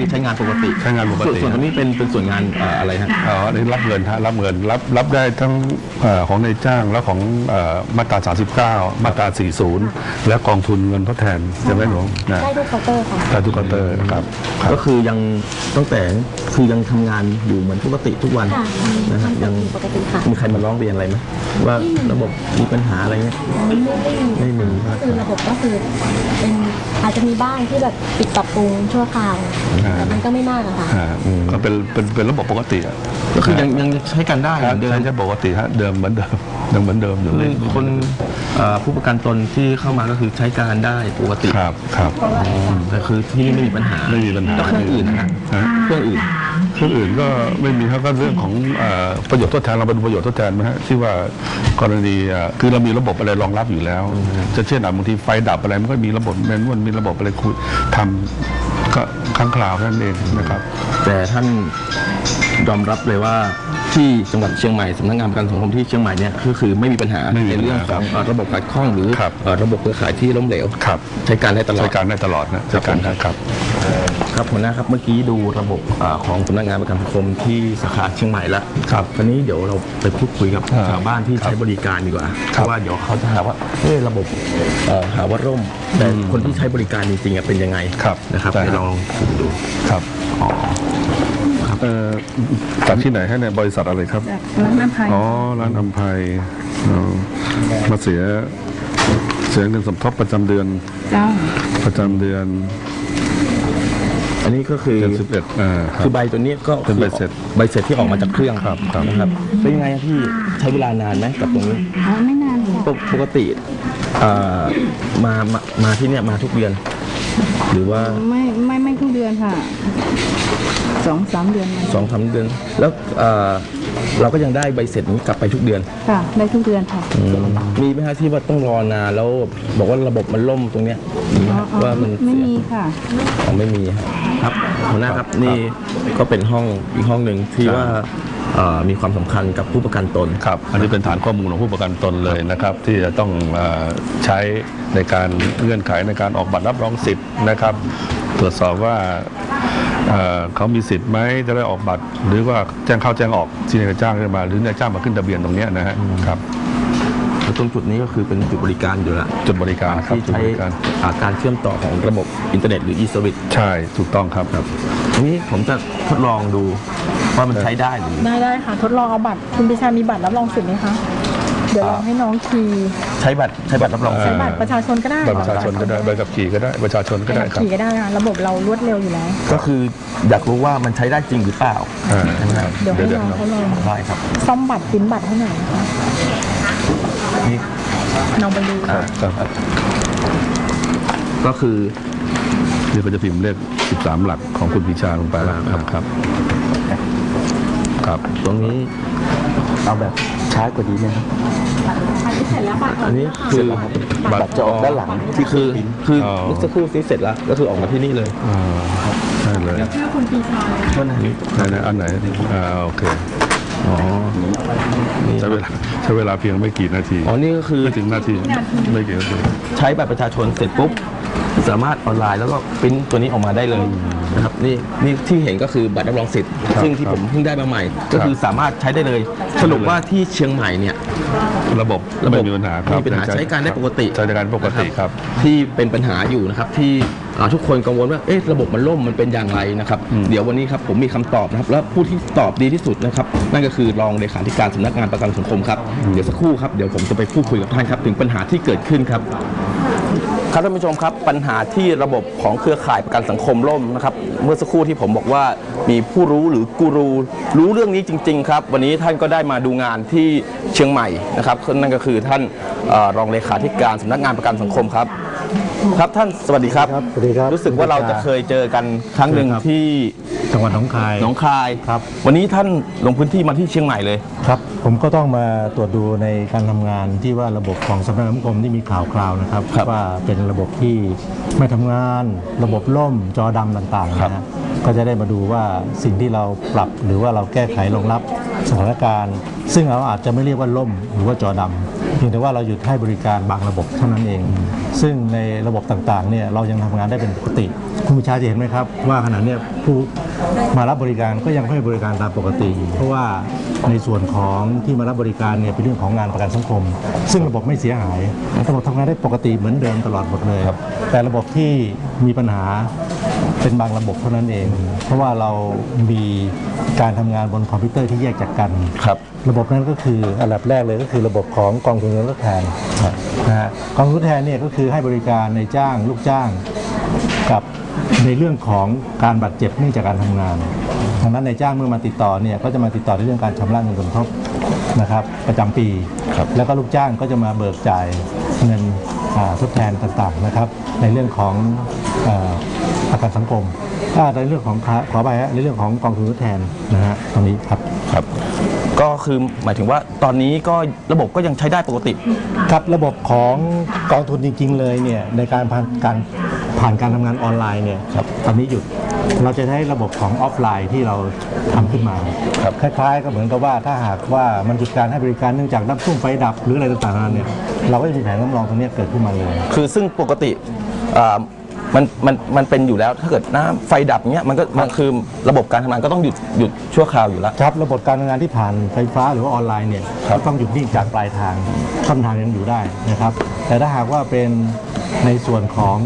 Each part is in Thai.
คือใช้งานปกติใช้งานปกติส่วนส่วนตรงนี้เป็นเป็นส่วนงานเอ่ออะไรฮะ อ๋ออันนี้รับเงินฮะรับเงินรับรับได้ทั้งเอ่อของนายจ้างและของเอ่อมาตรา 39 มาตรา 40 และกองทุนเงินทดแทนใช่ไหมหลวงนะได้ทุกเคาน์เตอร์ค่ะได้ทุกเคาน์เตอร์ครับครับ ก็คือยังตั้งแต่คือยังทำงานอยู่เหมือนปกติทุกวันค่ะนะฮะยังปกติค่ะ มีใครมาร้องเรียนอะไรไหมว่าระบบมีปัญหาอะไรเงี้ยไม่ได้มีไม่มีก็คือระบบก็คือเป็นอาจจะมีบ้างที่แบบปิดปรับปรุงชั่วคราว อ่าแต่มันก็ไม่มากอะค่ะ อ่าก็เป็นเป็นเป็นระบบปกติอะก็คือยังยังใช้กันได้เหฮะมือนเดิมใช้ใช้ปกติฮะเดิมเหมือนเดิม ยังเหมือนเดิมอยู่เลคืยอคนเอ่อผู้ประกันตนที่เข้ามาก็คือใช้การได้ปกติครับครับแต่คือที่นี่ไม่มีปัญหาไม่มีปัญหาแล้วเครื่องอื่นนะฮะฮะเครื่องอื่น เครื่องอื่นก็ไม่มีครับก็เรื่องของเอ่อประโยชน์ทดแทนเรามาดูประโยชน์ทดแทนไหมฮะที่ว่ากรณีเอ่อคือเรามีระบบอะไรรองรับอยู่แล้ว จะเช่นอะบางทีไฟดับอะไรมันก็มีระบบแมนนวลมีระบบอะไรคุยทำก็ครั้งคราวนั่นเองนะครับ แต่ท่านยอมรับเลยว่า ที่จังหวัดเชียงใหม่สำนักงานประกันสังคมที่เชียงใหม่เนี่ยก็คือไม่มีปัญหาไม่มีในปัญหาเรื่องของเอ่อระบบขัดข้องหรือครับ เอ่อระบบเครือข่ายที่ล้มเหลว ครับใช้การได้ตลอดใช้การได้ตลอดนะใช้การได้ครับ ครับหัวหน้าครับเมื่อกี้ดูระบบเอ่อของสำนักงานประกันสังคมที่สาขาเชียงใหม่แล้วครับคราวนี้เดี๋ยวเราไปพูดคุยกับอ่าชาวบ้านที่ครับใช้บริการดีกว่าเพครับราะว่าเดี๋ยวเขาจะหาว่าเฮ้ยระบบเอ่อหาว่าร่มแต่คนที่ใช้บริการจริงๆอะเป็นยังไงครับนะครับใช่ให้ครับลองดูครับ เอ่อจากที่ไหนให้ในยบริษัทอะไรครับร้านน้ำพายอ๋อ ร้านอัมภัยอ๋อมาเสีย เสียเงินสมทบประจำเดือน เจ้าประจำเดือนอันนี้ก็คือเดือนสิบเอ็ดอ่าครับคือใบตัวนี้ก็เป็นใบเสร็จใบเสร็จที่ออกมาจากเครื่องครับครับ นะครับเป็นยังไงครับพี่ใช้เวลานานไหมกับตรงนี้อ๋อไม่นานค่ะปกปกติเอ่อมามามาที่เนี่ยมาทุกเดือน หรือว่าไม่ไม่ไม่ทุกเดือนค่ะสองสามเดือนมาสองสามเดือน แล้วเอ่อเราก็ยังได้ใบเสร็จนี้กลับไปทุกเดือนค่ะได้ทุกเดือนค่ะ อืมมีไหมฮะที่ว่าต้องรอนานแล้วบอกว่าระบบมันล่มตรงเนี้ยมีไหมอ๋ออ๋อว่ามันไม่เสีย มีค่ะ อ๋อไม่มีครับครับหัวหน้าครับนี่ก็เป็นห้องอีกห้องหนึ่งที่ว่าเอ่อ มีความสำคัญกับผู้ประกันตนครับอันนี้เป็นฐานข้อมูลของผู้ประกันตนเลยนะครับ ที่จะต้องเออใช้ในการเงื่อนไขในการออกบัตรรับรองสิทธิ์นะครับ ตรวจสอบว่าเอ่อเขามีสิทธิ์ไหมจะได้ออกบัตร หรือว่าแจ้งเข้าแจ้งออกที่นายจ้างขึ้นมาหรือนายจ้างมาขึ้นทะเบียนตรงเนี้ยนะฮะครับแล้วตรงจุดนี้ก็คือเป็นจุดบริการอยู่แล้วจุดบริการครับที่จุดใช้บริการอ่าการเชื่อมต่อของระบบอินเทอร์เน็ตหรือ e-service ใช่ถูกต้องครับครับทีนี้ผมจะทดลองดู ว่ามันใช้ได้หรือได้ได้ค่ะ ทดลองเอาบัตรคุณปิชามีบัตรรับรองสิทธิ์ไหมคะ เดี๋ยวลองให้น้องคีย์ใช้บัตรใช้บัตรรับรองเอ่อสิใช้ทธิ์บัตรประชาชนก็ได้บัตรประชาชนก็ได้ใบขับขี่ก็ได้ประชาชนก็ได้ครับ ขี่ก็ได้ค่ะระบบเรารวดเร็วอยู่แล้ว ก็คืออยากรู้ว่ามันใช้ได้จริงหรือเปล่าอ่าใช่ไหมครับเดี๋ยวให้เดี๋ยวน้องเขาลองได้ครับซ่อมบัตรปริ้นบัตรให้หน่อยนะคะนี่น้องไปดูครับครับก็คือ เดี๋ยวก็จะพิมพ์เลข 13 หลักของคุณพิชาลงไปแล้วครับครับ ครับ ตรงนี้เอาแบบช้ากว่านี้ไหมครับ เสร็จแล้วบัตรอันนี้คือบัตรจะออกด้านหลังที่คือคืออ๋อ เมื่อสักครู่นี้เสร็จแล้ว ก็คือออกมาที่นี่เลย อ่าใช่เลยชื่อคุณปีชาว่าไหนไหนไหนอันไหนอ่าโอเคอ๋อนี่ใช้เวลาใช้เวลาเพียงไม่กี่นาทีอ๋อ นี่ก็คือไม่ถึงนาทีไม่กี่นาทีใช้บัตรประชาชนเสร็จปุ๊บ สามารถออนไลน์แล้วก็ปริ้นตัวนี้ออกมาได้เลยนะครับนี่นี่ที่เห็นก็คือบัตรรับรองสิทธิ์ครับซึ่งที่ครับผมเพิ่งได้มาใหม่ ก็คือสามารถใช้ได้เลย สรุปว่าที่เชียงใหม่เนี่ย ระบบระบบไม่มีปัญหาครับไม่มีปัญหาใช้การได้ปกติใช้การปกติครับ ที่เป็นปัญหาอยู่นะครับที่อ่าทุกคนกังวลว่าเอ๊ะระบบมันล่มมันเป็นอย่างไรนะครับอืมเดี๋ยววันนี้ครับผมมีคำตอบนะครับ และผู้ที่ตอบดีที่สุดนะครับ นั่นก็คือรองเลขาธิการสำนักงานประกันสังคมครับเดี๋ยวสักครู่ครับเดี๋ยวผมจะไปพูดคุยกับท่านครับ ถึงปัญหาที่เกิดขึ้นครับ ครับท่านผู้ชมครับปัญหาที่ระบบของเครือข่ายประกันสังคมล่มนะครับเมื่อสักครู่ที่ผมบอกว่ามีผู้รู้หรือกูรูรู้เรื่องนี้จริง ๆ ครับ วันนี้ท่านก็ได้มาดูงานที่เชียงใหม่นะครับนั่นก็คือท่านออรองเลขาธิการสำนักงานประกันสังคมครับ ครับท่านสวัสดีครับครับ สวัสดีครับรู้สึกว่าเราจะเคยเจอกันครั้งหนึ่งครับที่จังหวัดหนองคายหนองคายครับ วันนี้ท่านลงพื้นที่มาที่เชียงใหม่เลยครับ ผมก็ต้องมาตรวจดูในการทำงานที่ว่าระบบของสำนักงานสังคมที่มีข่าวคราวนะครับครับว่าเป็นระบบที่ไม่ทำงาน ระบบล่มจอดำต่างๆครับนะฮะก็จะได้มาดูว่าสิ่งที่เราปรับหรือว่าเราแก้ไขรองรับสถานการณ์ ซึ่งเราอาจจะไม่เรียกว่าล่มหรือว่าจอดำเพียงแต่ว่าเราหยุดให้บริการบางระบบเท่านั้นเอง ซึ่งในระบบต่างๆเนี่ยเรายังทำงานได้เป็นปกติ คุณผู้ชายจะเห็นไหมครับ ว่าขณะเนี้ยผู้มารับบริการก็ยังให้บริการตามปกติ เพราะว่าในส่วนของที่มารับบริการเนี่ยเป็นเรื่องของงานประกันสังคม ซึ่งระบบไม่เสียหายระบบทำงานได้ปกติเหมือนเดิมตลอดหมดเลยแต่ระบบที่มีปัญหา เป็นบางระบบเท่านั้นเอง เพราะว่าเรามีการทำงานบนคอมพิวเตอร์ที่แยกจากกันครับ ระบบนั้นก็คืออันดับแรกเลยก็คือระบบของกองทุนเงินทดแทนนะฮะกองทุนทดแทนเนี่ยก็คือให้บริการในจ้างลูกจ้างกับในเรื่องของการบาดเจ็บเนื่องจากการทำงานดังนั้นในจ้างเมื่อมาติดต่อเนี่ยก็จะมาติดต่อในเรื่องการชำระเงินสมทบนะครับประจำปีครับแล้วก็ลูกจ้างก็จะมาเบิกจ่ายเงินอ่าทดแทนต่างๆนะครับ ในเรื่องของเอ่อ ประกันสังคมอ่าในเรื่องของขอขอไปฮะในเรื่องของกองทุนทดแทนนะฮะตรงนี้ครับครับ ก็คือหมายถึงว่าตอนนี้ก็ระบบก็ยังใช้ได้ปกติ ครับระบบของกองทุนจริง ๆ เลยเนี่ยในการผ่านการผ่านการทำงานออนไลน์เนี่ยครับตอนนี้หยุดเราจะใช้ระบบของออฟไลน์ที่เราทำขึ้นมาครับคล้ายๆ ก็เหมือนกับว่าถ้าหากว่ามันหยุดการให้บริการเนื่องจากน้ำท่วมไฟดับหรืออะไรต่างๆนานาเนี่ยเราก็จะมีแผนสำรองตรงเนี้ยเกิดขึ้นมาเลย คือซึ่งปกติอ่า มันมันมันเป็นอยู่แล้วถ้าเกิดน้ำไฟดับเงี้ยมันก็มันคือระบบการทำงานก็ต้องหยุดหยุดชั่วคราวอยู่แล้ว ครับระบบการทำงานที่ผ่านไฟฟ้าหรือว่าออนไลน์เนี่ยครับต้องหยุดนิ่งจากปลายทางต้นทางยังอยู่ได้นะครับ แต่ถ้าหากว่าเป็นในส่วนของ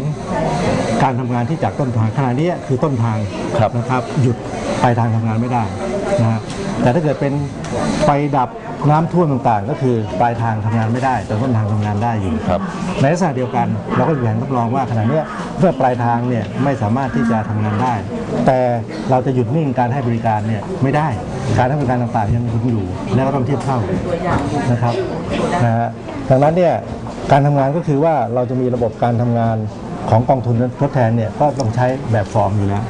การทำงานที่จากต้นทางขณะนี้คือต้นทางครับ นะครับ หยุดปลายทางทำงานไม่ได้นะฮะแต่ถ้าเกิดเป็นไฟดับน้ำท่วมต่างๆ ก็คือปลายทางทำงานไม่ได้ แต่ต้นทางทำงานได้อยู่ ครับ ในลักษณะเดียวกันเราก็มีแผนรับรองว่าขณะเนี้ย เมื่อปลายทางเนี่ยไม่สามารถที่จะทำงานได้ แต่เราจะหยุดนิ่งการให้บริการเนี่ยไม่ได้การให้บริการต่างๆยังคงอยู่ แล้วก็ต้องเทียบเท่านะครับนะฮะดังนั้นเนี่ยการทำงานก็คือว่าเราจะมีระบบการทำงานของกองทุนทดแทนเนี่ยก็ต้องใช้แบบฟอร์มอยู่แล้ว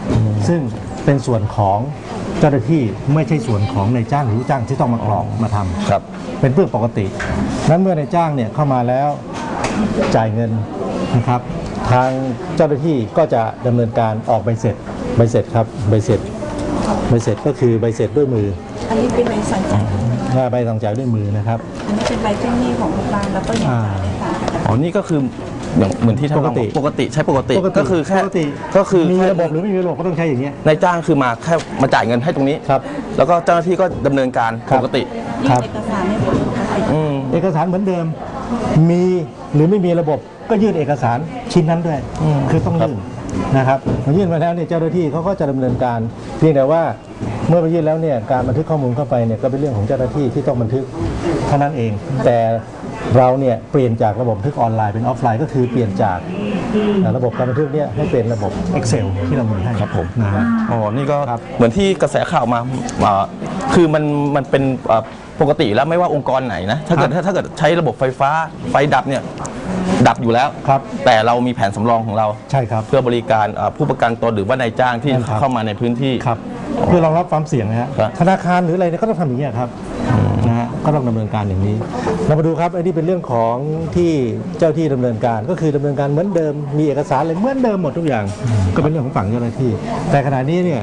ซึ่งเป็นส่วนของเจ้าหน้าที่ไม่ใช่ส่วนของนายจ้างหรือลูกจ้างที่ต้องมากรอกมาทำครับ เป็นเรื่องปกติ นั้นเมื่อนายจ้างเนี่ยเข้ามาแล้วจ่ายเงินนะครับ ทางเจ้าหน้าที่ก็จะดำเนินการออกใบเสร็จใบเสร็จครับใบเสร็จใบเสร็จก็คือใบเสร็จด้วยมืออันนี้เป็นใบสั่งจ่ายหน้าใบสั่งจ่ายด้วยมือนะครับอันนี้เป็นใบแจ้งหนี้ของโรงพยาบาลแล้วก็ยังจ่ายได้ตามปกติอ๋อนี่ก็คืออย่างเหมือนที่ท่านรองปกติบอกปกติใช้ปกติปกติก็คือแค่ปกติก็คือมีแค่ระบบหรือไม่มีระบบก็ต้องใช้อย่างเงี้ยนายจ้างคือมาแค่มาจ่ายเงินให้ตรงนี้ครับ แล้วก็เจ้าหน้าที่ก็ดำเนินการครับปกติยื่ครันบเอกสารให้เป็นปกติอืมเอกสารเหมือนเดิม มีหรือไม่มีระบบก็ยื่นเอกสารชิ้นนั้นด้วย คือต้องยื่นนะครับมายื่นมาแล้วเนี่ยเจ้าหน้าที่เขาก็จะดำเนินการเพียงแต่ว่าเมื่อไปยื่นแล้วเนี่ยการบันทึกข้อมูลเข้าไปเนี่ยก็เป็นเรื่องของเจ้าหน้าที่ที่ต้องบันทึกเท่านั้นเอง แต่เราเนี่ยเปลี่ยนจากระบบบันทึกออนไลน์เป็นออฟไลน์ก็คือเปลี่ยนจากระบบการบันทึกเนี่ยให้เป็นระบบ Excel ที่เรามีให้ครับผมนะฮะอ๋อนี่ก็ครับเหมือนที่กระแสข่าวมาอ่าคือมันมันเป็นอ่า ปกติแล้วไม่ว่าองค์กรไหนนะถ้าเกิดถ้าถ้าเกิดใช้ระบบไฟฟ้าไฟดับเนี่ยดับอยู่แล้ว ครับ แต่เรามีแผนสำรองของเราใช่ครับ เพื่อบริการอ่าผู้ประกันตนหรือว่านายจ้างที่นั่นครับ เข้ามาในพื้นที่ ครับ เพื่อรองรับความเสี่ยงนะฮะครับ ธนาคารหรืออะไรเนี่ยก็ต้องทำอย่างนี้ยครับนะฮะ ก็ต้องดำเนินการอย่างนี้เรามาดูครับไอ้นี่เป็นเรื่องของที่เจ้าที่ดำเนินการก็คือดำเนินการเหมือนเดิมมีเอกสารอะไรเหมือนเดิมหมดทุกอย่าง ก็เป็นเรื่องของฝั่งเจ้าหน้าที่ แต่ขณะนี้เนี่ย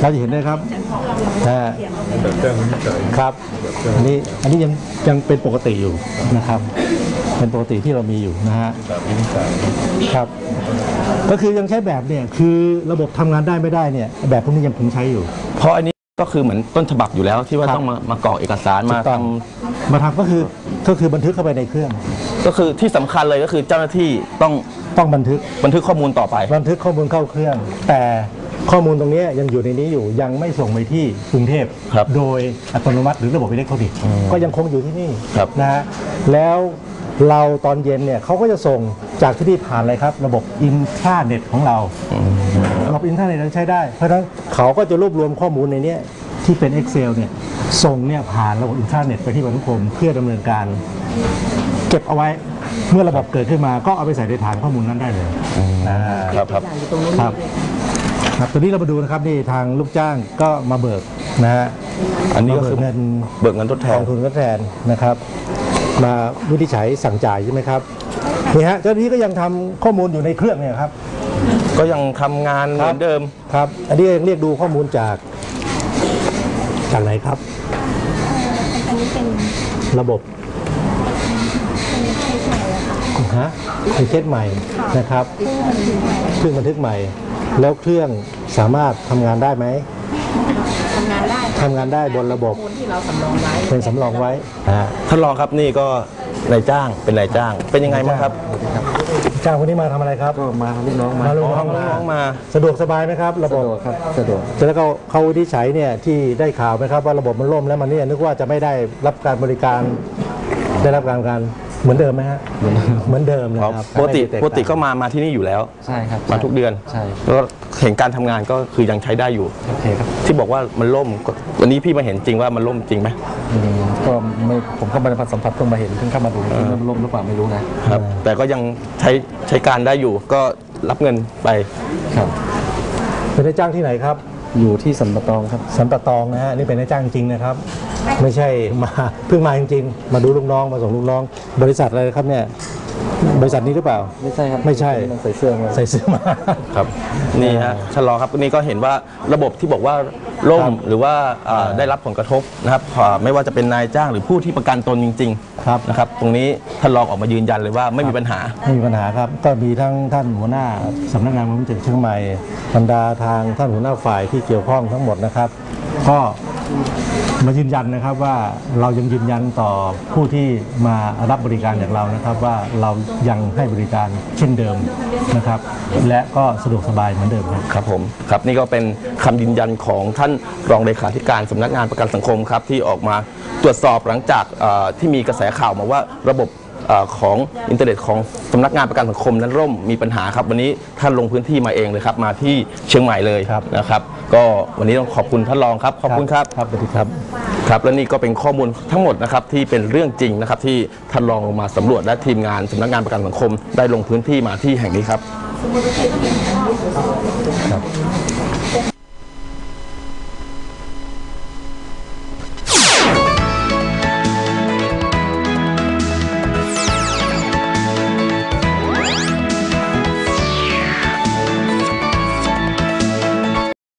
เราจะเห็นได้ครับนะครับอันนี้อันนี้ยังยังเป็นปกติอยู่นะครับเป็นปกติที่เรามีอยู่นะฮะครับ ก็คือยังใช้แบบเนี่ยคือระบบทำงานได้ไม่ได้เนี่ยแบบพวกนี้ยังคงใช้อยู่เพราะอันนี้ ก็คือเหมือนต้นฉบับอยู่แล้วที่ว่าครับ ต้องมามากรอกเอกสารถูมากต้องทมาทำก็คือก็คือบันทึกเข้าไปในเครื่องำก็คือที่สำคัญเลยก็คือเจ้าหน้าที่ต้องต้องบันทึกบันทึกข้อมูลต่อไป บันทึกข้อมูลเข้าเครื่อง แต่ข้อมูลตรงนี้ยังอยู่ในนี้อยู่ยังไม่ส่งไปที่กรุงเทพครับ โดยอัตโนมัติหรือระบบอิเล็กทรอนิกส์ก็ยังคงอยู่ที่นี่ ครับ นะฮะแล้วเราตอนเย็นเนี่ยเขาก็จะส่ง จากที่นี่ผ่านอะไรครับ ระบบอินทราเน็ตของเรา ระบบอินเทอร์เน็ตเราใช้ได้ เพราะฉะนั้นเขาก็จะรวบรวมข้อมูลในเนี้ยที่เป็น Excel เนี่ยส่งเนี่ยผ่านระบบอินเทอร์เน็ตไปที่ประกันสังคม เพื่อดำเนินการ เก็บเอาไว้เมื่อระบบเกิดขึ้นมาก็เอาไปใส่ในฐานข้อมูลนั้นได้เลยอ่าครับครับครับครับตอนนี้เรามาดูนะครับนี่ทางลูกจ้างก็มาเบิกนะฮะอันนี้มาก็เบิคืกอเงินเบิกเงินทดแทกนองทุนทดแทนนะครับ มาวินิจฉัยสั่งจ่ายใช่ไหมครับ นี่ฮะเจ้าหน้าที่ก็ยังทำข้อมูลอยู่ในเครื่องเนี่ยครับ ก็ยังทำงานเหมือนเดิมครับ อันนี้เรียกดูข้อมูลจากจากไหนครับอันนี้เป็นระบบฮะเป็นเคสใหม่นะครับเครื่องบันทึกใหม่ แล้วเครื่องสามารถทำงานได้ไหมทำงานได้ทำงานได้บนระบบที่เราสำรองไว้เป็นสำรองไว้นะฮะท่านรองครับนี่ก็ นายจ้างเป็นนายจ้าง เป็นยังไงบ้างครับจ้างคนนี้มาทำอะไรครับก็มาลูกน้องมามาลูกน้องอ๋อลูกน้องมา สะดวกสบายไหมครับ ระบสะบดวกครับสะดวก แล้วก็เขาวินิจฉัยเนี่ยที่ได้ข่าวไหมครับว่าระบบมันล่มแล้วมันเนี่ยนึกว่าจะไม่ได้รับการบริการ ได้รับการการเหมือนเดิมไหมฮะเหมือนเดิมนะคอ๋อรับปกติไม่ได้แาปกติก็มามาที่นี่อยู่แล้ว ใช่ครับมาทุกเดือน ใช่แล้วก็เห็นการทำงานก็คือยังใช้ได้อยู่ โอเคครับ ที่บอกว่ามันล่มก็วันนี้พี่มาเห็นจริงว่ามันล่มจริงไหมอืม ก็ไม่ผมก็ไม่ได้สัมผัสเพิ่งมาเห็นเพิ่งเข้ามาดูที่มันล่มหรือเปล่าไม่รู้นะครับ แต่ก็ยังใช้ใช้การได้อยู่ก็รับเงินไปครับเป็นนายจ้างที่ไหนครับ อยู่ที่สันปะตองครับสันปะตองนะฮะนี่เป็นนายจ้างจริงนะครับ ไม่ใช่มาเพิ่งมาจริงๆมาดูลูกน้องมาส่งลูกน้อง บริษัทอะไรครับเนี่ย บริษัทนี้หรือเปล่า ไม่ใช่ครับไม่ใช่มันใส่เสื้อมาใส่เสื้อมา ครับนี่ฮะชะลอครับนี่ก็เห็นว่าระบบที่บอกว่าล่มหรือว่าอ่าได้รับผลกระทบนะครับอ่าไม่ว่าจะเป็นนายจ้างหรือผู้ที่ประกันตนจริงครับ ๆนะครับตรงนี้ท่านรองออกมายืนยันเลยว่าไม่มีปัญหา ไม่มีปัญหาครับ ก็มีทั้งท่านหัวหน้าสำนักงานบริหารจังหวัดเชียงใหม่บรรดาทางท่านหัวหน้าฝ่ายที่เกี่ยวข้องทั้งหมดนะครับ ก็ มายืนยันนะครับว่าเรายังยืนยันต่อผู้ที่มารับบริการจากเรานะครับ ว่าเรายังให้บริการเช่นเดิมนะครับ และก็สะดวกสบายเหมือนเดิมครับ ครับผมครับนี่ก็เป็นคำยืนยันของท่านรองเลขาธิการสำนักงานประกันสังคมครับที่ออกมาตรวจสอบหลังจากที่มีกระแสข่าวมาว่าระบบ ของอินเทอร์เน็ตของสำนักงานประกันสังคมนั้นร่มมีปัญหาครับ วันนี้ท่านลงพื้นที่มาเองเลยครับ มาที่เชียงใหม่เลยครับนะครับ ก็วันนี้ต้องขอบคุณท่านรองครับขอบคุณครับครับสวัสดีครับครับและนี่ก็เป็นข้อมูลทั้งหมดนะครับที่เป็นเรื่องจริงนะครับที่ท่านรองลงมาสำรวจและทีมงานสำนักงานประกันสังคม ได้ลงพื้นที่มาที่แห่งนี้ครับ